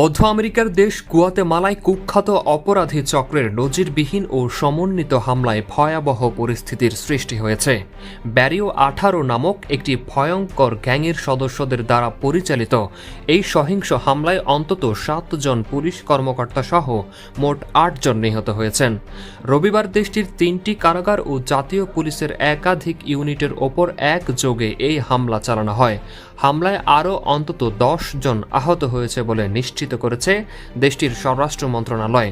মধ্য আমেরিকার দেশ গুয়াতেমালায় কুখ্যাত অপরাধী চক্রের নজিরবিহীন ও সমন্বিত হামলায় ভয়াবহ পরিস্থিতির সৃষ্টি হয়েছে। ব্যারিও আঠারো নামক একটি ভয়ঙ্কর গ্যাংয়ের সদস্যদের দ্বারা পরিচালিত এই সহিংস হামলায় অন্তত সাতজন পুলিশ কর্মকর্তা সহ মোট আটজন নিহত হয়েছেন। রবিবার দেশটির তিনটি কারাগার ও জাতীয় পুলিশের একাধিক ইউনিটের ওপর একযোগে এই হামলা চালানো হয়। হামলায় আরও অন্তত দশ জন আহত হয়েছে বলে নিশ্চিত করেছে দেশটির স্বরাষ্ট্র মন্ত্রণালয়।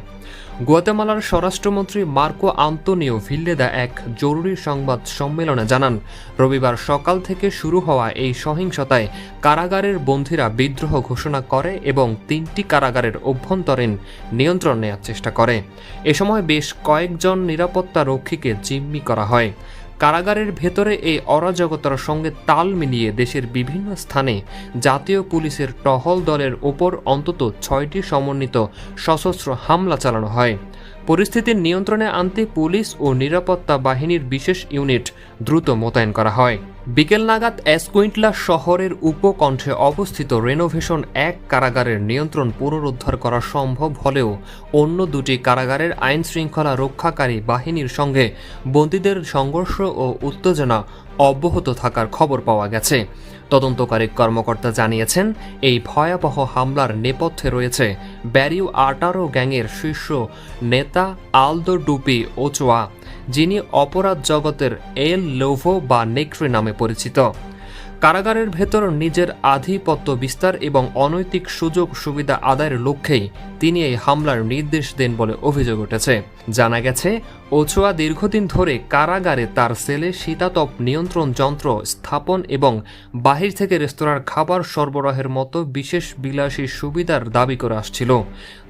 গুয়াতেমালার স্বরাষ্ট্রমন্ত্রী মার্কো আন্তোনিও ভিল্লেদা এক জরুরি সংবাদ সম্মেলনে জানান, রবিবার সকাল থেকে শুরু হওয়া এই সহিংসতায় কারাগারের বন্দীরা বিদ্রোহ ঘোষণা করে এবং তিনটি কারাগারের অভ্যন্তরীণ নিয়ন্ত্রণ নেওয়ার চেষ্টা করে। এ সময় বেশ কয়েকজন নিরাপত্তা রক্ষীকে জিম্মি করা হয়। কারাগারের ভেতরে এই অরাজকতার সঙ্গে তাল মিলিয়ে দেশের বিভিন্ন স্থানে জাতীয় পুলিশের টহল দলের ওপর অন্তত ছয়টি সমন্বিত সশস্ত্র হামলা চালানো হয়। পরিস্থিতির নিয়ন্ত্রণে আনতে পুলিশ ও নিরাপত্তা বাহিনীর বিশেষ ইউনিট দ্রুত মোতায়েন করা হয়। বিকেল নাগাদ অ্যাসকুইন্টলা শহরের উপকণ্ঠে অবস্থিত রেনোভেশন এক কারাগারের নিয়ন্ত্রণ পুনরুদ্ধার করা সম্ভব হলেও অন্য দুটি কারাগারের আইন শৃঙ্খলা রক্ষাকারী বাহিনীর সঙ্গে বন্দীদের সংঘর্ষ ও উত্তেজনা অব্যাহত থাকার খবর পাওয়া গেছে। তদন্তকারী কর্মকর্তা জানিয়েছেন, এই ভয়াবহ হামলার নেপথ্যে রয়েছে ব্যারিউ আটারো গ্যাংয়ের শীর্ষ নেতা আলদো ডুপি ওচোয়া, যিনি অপরাধ জগতের এল লোভো বা নেক্রি নামে পরিচিত। কারাগারের ভেতর নিজের আধিপত্য বিস্তার এবং অনৈতিক সুযোগ সুবিধা আদায়ের লক্ষ্যেই তিনি এই হামলার নির্দেশ দেন বলে অভিযোগ উঠেছে। জানা গেছে, ওছোয়া দীর্ঘদিন ধরে কারাগারে তার সেলে শীতাতপ নিয়ন্ত্রণ যন্ত্র স্থাপন এবং বাহির থেকে রেস্তোরাঁর খাবার সরবরাহের মতো বিশেষ বিলাসী সুবিধার দাবি করে আসছিল।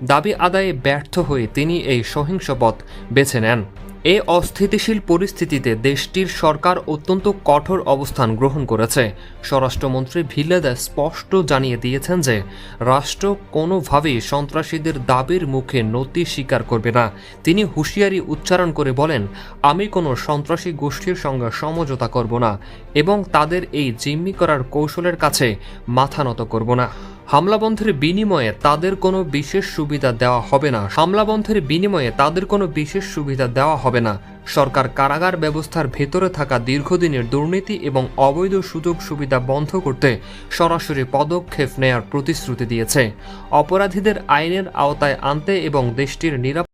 দাবি আদায়ে ব্যর্থ হয়ে তিনি এই সহিংস পথ বেছে নেন। এ অস্থিতিশীল পরিস্থিতিতে দেশটির সরকার অত্যন্ত কঠোর অবস্থান গ্রহণ করেছে। স্বরাষ্ট্রমন্ত্রী ভিলেদা স্পষ্ট জানিয়ে দিয়েছেন যে, রাষ্ট্র কোনোভাবেই সন্ত্রাসীদের দাবির মুখে নতি স্বীকার করবে না। তিনি হুঁশিয়ারি উচ্চারণ করে বলেন, আমি কোনো সন্ত্রাসী গোষ্ঠীর সঙ্গে সমঝোতা করব না এবং তাদের এই জিম্মি করার কৌশলের কাছে মাথা নত করব না। হামলাবন্ধের বিনিময়ে তাদের কোনো বিশেষ সুবিধা দেওয়া হবে না। হামলাবন্ধের বিনিময়ে তাদের কোনো বিশেষ সুবিধা দেওয়া হবে না। সরকার কারাগার ব্যবস্থার ভেতরে থাকা দীর্ঘদিনের দুর্নীতি এবং অবৈধ সুযোগ সুবিধা বন্ধ করতে সরাসরি পদক্ষেপ নেয়ার প্রতিশ্রুতি দিয়েছে। অপরাধীদের আইনের আওতায় আনতে এবং দেশটির নিরাপত্তা